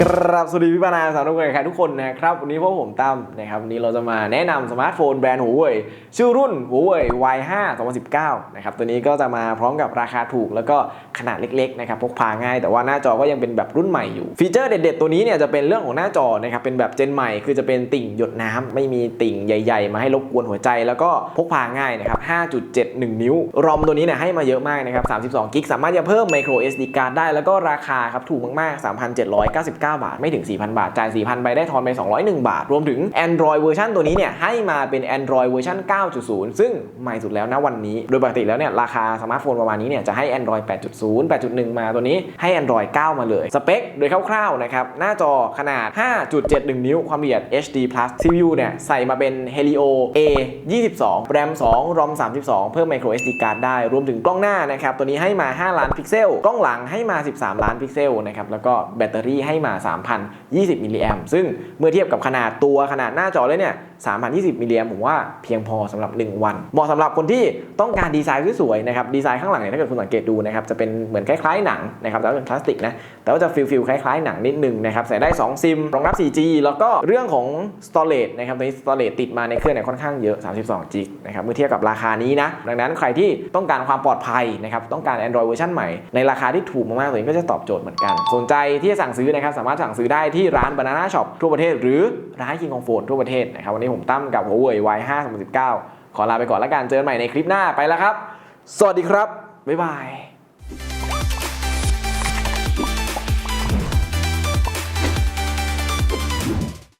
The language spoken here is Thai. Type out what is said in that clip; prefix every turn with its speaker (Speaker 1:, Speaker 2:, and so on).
Speaker 1: กราบสวัสดีพี่ปานาสาวนุกใครทุกคนนะครับวันนี้พวกผมตั้มนะครับวันนี้เราจะมาแนะนำสมาร์ทโฟนแบรนด์หัวเว่ยชื่อรุ่นหัวเว่ย Y5 2019นะครับตัวนี้ก็จะมาพร้อมกับราคาถูกแล้วก็ขนาดเล็กๆนะครับพกพาง่าย แต่ว่าหน้าจอก็ยังเป็นแบบรุ่นใหม่อยู่ ฟีเจอร์เด็ดๆ ตัวนี้เนี่ยจะเป็นเรื่องของหน้าจอนะครับเป็นแบบเจนใหม่คือจะเป็นติ่งหยดน้ำไม่มีติ่งใหญ่ ๆ มาให้รบกวนหัวใจ แล้วก็พกพาง่ายนะครับ5.71 นิ้วรอมตัวนี้เนี่ยให้มาเยอะมากนะครับ32กิกสามารถจะเพิ่ม micro SD card ได้แล้วก็ราคาครับถูกมากๆ 3,799บาท ไม่ถึง 4,000 บาท จ่าย 4,000 ไปได้ทอนไป 201 บาท รวมถึง Android เวอร์ชันตัวนี้เนี่ยให้มาเป็น Android เวอร์ชัน9.0 ซึ่งใหม่สุดแล้วนะวันนี้ โดยปกติแล้วเนี่ยราคาสมาร์ทโฟนประมาณนี้เนี่ยจะให้ Android 8.0 8.1 มาตัวนี้ให้ Android 9 มาเลย สเปคโดยคร่าวๆนะครับหน้าจอขนาด 5.71 นิ้วความละเอียด HD Plus CPU เนี่ยใส่มาเป็น Helio A 22 RAM 2 ROM 32 เพิ่ม micro SD card ได้ รวมถึงกล้องหน้านะครับตัวนี้ให้มา 5 ล้านพิกเซล กล้องหลังให้มา 13 ล้านพิกเซลนะครับแล้วก็แบตเตอรี่ให้มา3,020 มิลลิแอมซึ่งเมื่อเทียบกับขนาดตัวขนาดหน้าจอเลยเนี่ย 3,020 มิลลิแอมผมว่าเพียงพอสำหรับ 1 วัน เหมาะสำหรับคนที่ต้องการดีไซน์สวยๆนะครับ ดีไซน์ข้างหลังเนี่ยถ้าเกิดคุณสังเกตดูนะครับ จะเป็นเหมือนคล้ายๆหนังนะครับแต่ว่าเป็นพลาสติกนะ แต่ว่าจะฟิลฟิลคล้ายๆหนังนิดนึงนะครับ ใส่ได้ 2 ซิม รองรับ 4G แล้วก็เรื่องของ storage นะครับ ตัวนี้ storage ติดมาในเครื่องเนี่ยค่อนข้างเยอะ 32 g นะครับเมื่อเทียบกับราคานี้นะ ดังนั้นใครที่ต้องการความปลอดภัยนะครับ ต้องการ Android เวอร์ชันใหม่ในราคาที่ถูกมากๆตัวนี้ก็จะตอบโจทย์เหมือนกัน สนใจที่จะสั่งซื้อนะครับสามารถสั่งซื้อได้ที่ร้าน Banana Shop ทั่วประเทศ หรือร้าน King of Phone ทั่วประเทศนะครับวันนี้ผมตั้มกับหัวเว่ย Y5 2019ขอลาไปก่อนแล้วกันเจอกันใหม่ในคลิปหน้าไปแล้วครับ สวัสดีครับบ๊ายบาย